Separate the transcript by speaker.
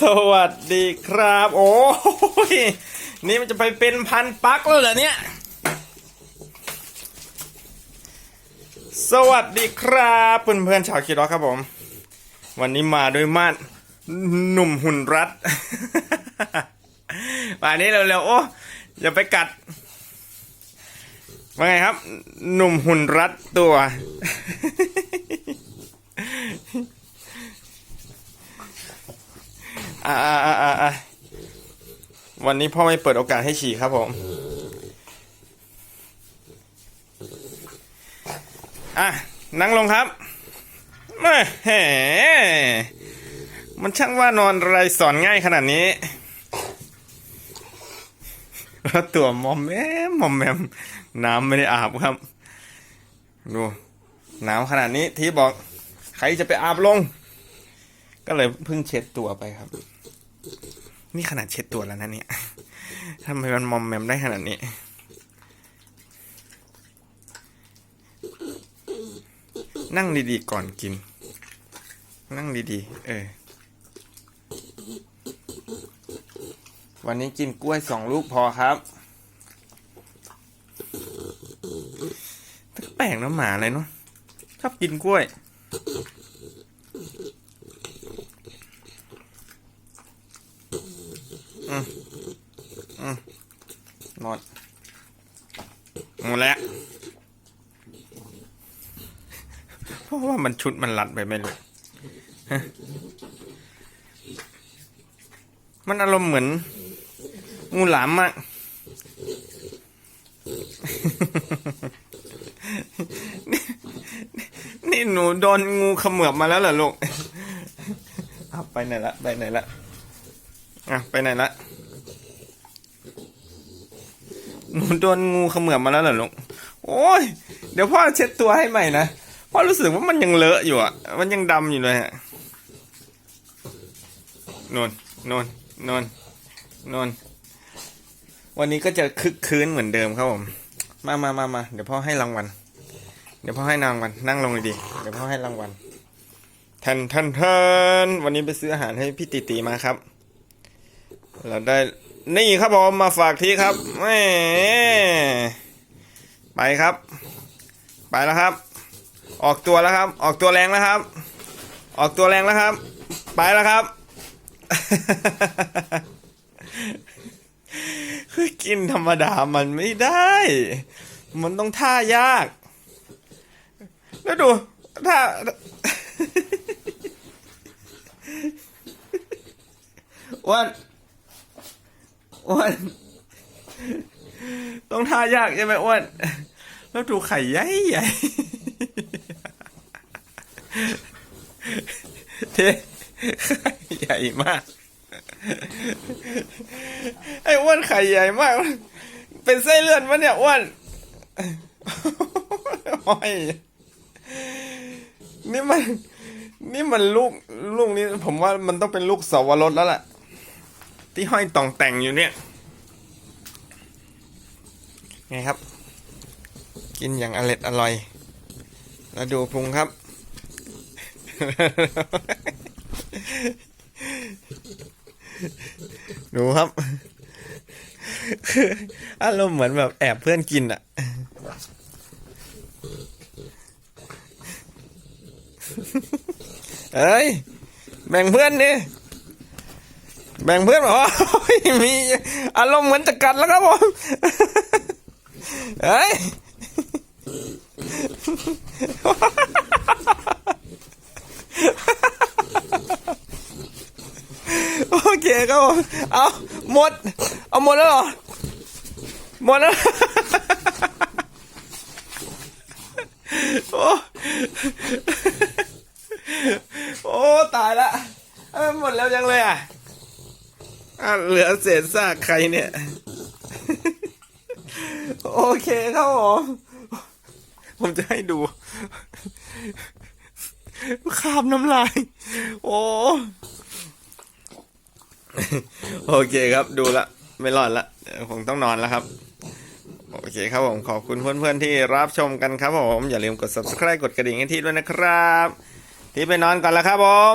Speaker 1: สวัสดีครับ โอ้ยนี่มันจะไปเป็นพันปักแล้วเหรอเนี่ย สวัสดีครับเพื่อนๆชาวคีรอครับผม วันนี้มาด้วยมาดหนุ่มหุ่นรัดป่านนี้เร็วๆโอ้อย่าไปกัดว่าไงครับ หนุ่มหุ่นรัดตัว อ่าอ่าอ่าอ่าวันนี้พ่อไม่เปิดโอกาสให้ฉี่ครับผม อะ นั่งลงครับม่แหมมันช่างว่านอนไรสอนง่ายขนาดนี้แล้วตัวมอมแมมมอมแมม น้ำไม่ได้อาบครับ ดูหนาวขนาดนี้ทีบอก ใครจะไปอาบลง ก็เลยเพิ่งเช็ดตัวไปครับ นี่ขนาดเช็ดตัวแล้วนะเนี่ยทำไมมันมอมแมมได้ขนาดนี้นั่งดีๆก่อนกิน นั่งดีๆ เออ วันนี้กินกล้วยสองลูกพอครับแปลกนะหมาอะไรเนาะชอบกินกล้วย อืมอืมหมดหมดแล้ว เพราะว่ามันชุดมันรัดไปไม่รู้มันอารมณ์เหมือนงูหลามอะนี่นี่หนูโดนงูเขมือบมาแล้วเหรอลูกเอาไปไหนละ ไปไหนละอะไปไหนละหนูโดนงูเขมือบมาแล้วเหรอลูก โอ้ย เดี๋ยวพ่อเช็ดตัวให้ใหม่นะ พ่อรู้สึกว่ามันยังเลอะอยู่อะ มันยังดำอยู่เลยฮะนนนนนนนนวันนี้ก็จะคึกคืนเหมือนเดิมครับผม มามามามาเดี๋ยวพ่อให้รางวัล เดี๋ยวพ่อให้รางวัล นั่งลงเลยดี เดี๋ยวพ่อให้รางวัลทันทันทันวันนี้ไปซื้ออาหารให้พี่ติตีมาครับ เราได้ นี่ครับผม มาฝากทีครับแหมไปครับ ไปแล้วครับ ออกตัวแล้วครับ ออกตัวแรงแล้วครับ ออกตัวแรงแล้วครับ ไปแล้วครับคือกินธรรมดามันไม่ได้ มันต้องท่ายาก แล้วดูท่าอ้วันอ้วนต้องท่ายากใช่ไหมอ้วนแล้วดูไข่ใหญ่ใหญ่ เท่ใหญ่มาก ไอ้อ้วนไข่ใหญ่มาก เป็นไส้เลื่อนวะเนี่ยอ้วนโอ้ยนี่มัน นี่มันลูกลูกนี้ผมว่ามันต้องเป็นลูกสาวรสแล้วล่ะ ที่ห้อยต่องแต่งอยู่เนี่ย ไงครับ กินอย่างอร่อยอร่อย แล้วดูพุงครับ ดูครับอารมณ์เหมือนแบบแอบเพื่อนกินอะ เอ้ย แบ่งเพื่อนดิแบ่งเพื่อนบอกว่ามีอารมณ์เหมือนจะกัดแล้วครับผมเฮ้ย โอเคครับผมเอาหมด เอาหมดแล้วเหรอ หมดแล้ว โอ้ โอ้ ตายละหมดแล้วยังเลยอะอะเหลือเศษซากใครเนี่ย โอเคครับผม ผมจะให้ดู คาบน้ำลาย โอ้ โอเคครับ ดูละ ไม่รอดละผมต้องนอนแล้วครับ โอเคครับผม ขอบคุณเพื่อนๆที่รับชมกันครับผม อย่าลืมกด subscribe กดกระดิ่งให้ที่ด้วยนะครับ ที่ไปนอนก่อนแล้วครับผม